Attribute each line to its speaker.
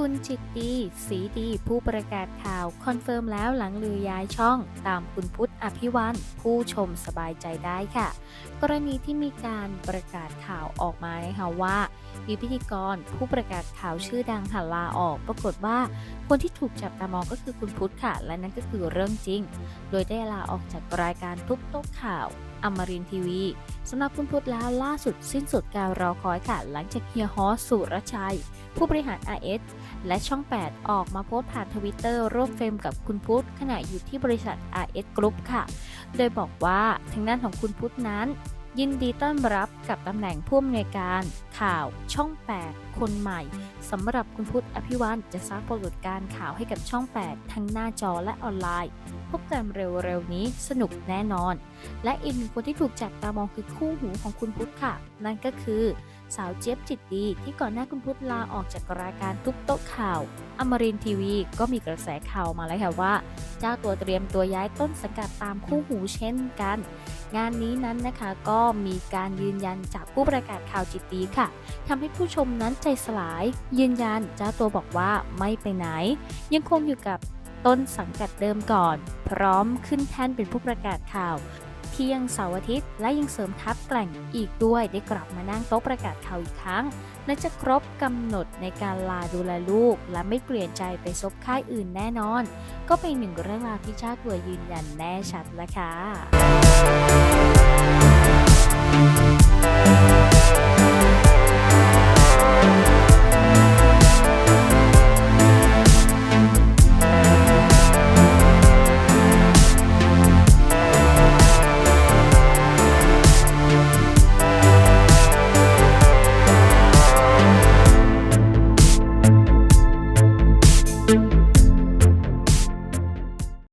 Speaker 1: คุณจิตดีสีดีผู้ประกาศข่าวคอนเฟิร์มแล้วหลังลือย้ายช่อง ตามคุณพุทธอภิวันผู้ชมสบายใจได้ค่ะ กรณีที่มีการประกาศข่าวออกมานะคะว่า มีพิธีกรผู้ประกาศข่าวชื่อดังหันลาออก ปรากฏว่าคนที่ถูกจับตามองก็คือคุณพุทธค่ะ และนั่นก็คือเรื่องจริง โดยได้ลาออกจากรายการทุบโต๊ะข่าว อมรินทีวีสำหรับคุณพุทธแล้วล่าสุดสิ้นสุดการรอคอยค่ะหลังจากเฮียฮอสสุรชัย ผู้บริหาร RS และช่อง 8 ออกมาโพสต์ผ่านทวิตเตอร์ร่วมเฟรมกับคุณพุทธขณะอยู่ที่บริษัท RS Group ค่ะ โดยบอกว่าทางด้านของคุณพุทธนั้น ยินดีต้อนรับกับตำแหน่งผู้อำนวยการ ข่าวช่อง 8 คนใหม่สำหรับคุณพุทธอภิวันจะสร้างปรากฏการณ์ข่าวให้กับช่อง 8 ทั้งหน้าจอและออนไลน์ บกันเร็วๆนี้สนุกแน่นอน และอีกหนึ่งคนที่ถูกจับตามองคือคู่หูของคุณพุทธค่ะ นั่นก็คือสาวเจี๊ยบจิตดีที่ก่อนหน้าคุณพุทธลาออกจากรายการทุบโต๊ะข่าว อมรินทีวีก็มีกระแสข่าวมาแล้วค่ะว่า เจ้าตัวเตรียมตัวย้ายต้นสังกัดตามคู่หูเช่นกัน งานนี้นั้นนะคะก็มีการยืนยันจากผู้ประกาศข่าวจิตดีค่ะทำให้ผู้ชมนั้นใจสลาย ยืนยันเจ้าตัวบอกว่าไม่ไปไหน ยังคงอยู่กับต้นสังกัดเดิมก่อนพร้อมขึ้นแท่นเป็นผู้ประกาศข่าวเที่ยงเสาร์อาทิตย์ และยังเสริมทัพแกล่งอีกด้วยได้กลับมานั่งโต๊ะประกาศข่าวอีกครั้งและจะครบกำหนดในการลาดูแลลูก และไม่เปลี่ยนใจไปซบค่ายอื่นแน่นอน ก็เป็นหนึ่งเรื่องราวที่ชาติตัวยืนยันแน่ชัดแล้วค่ะ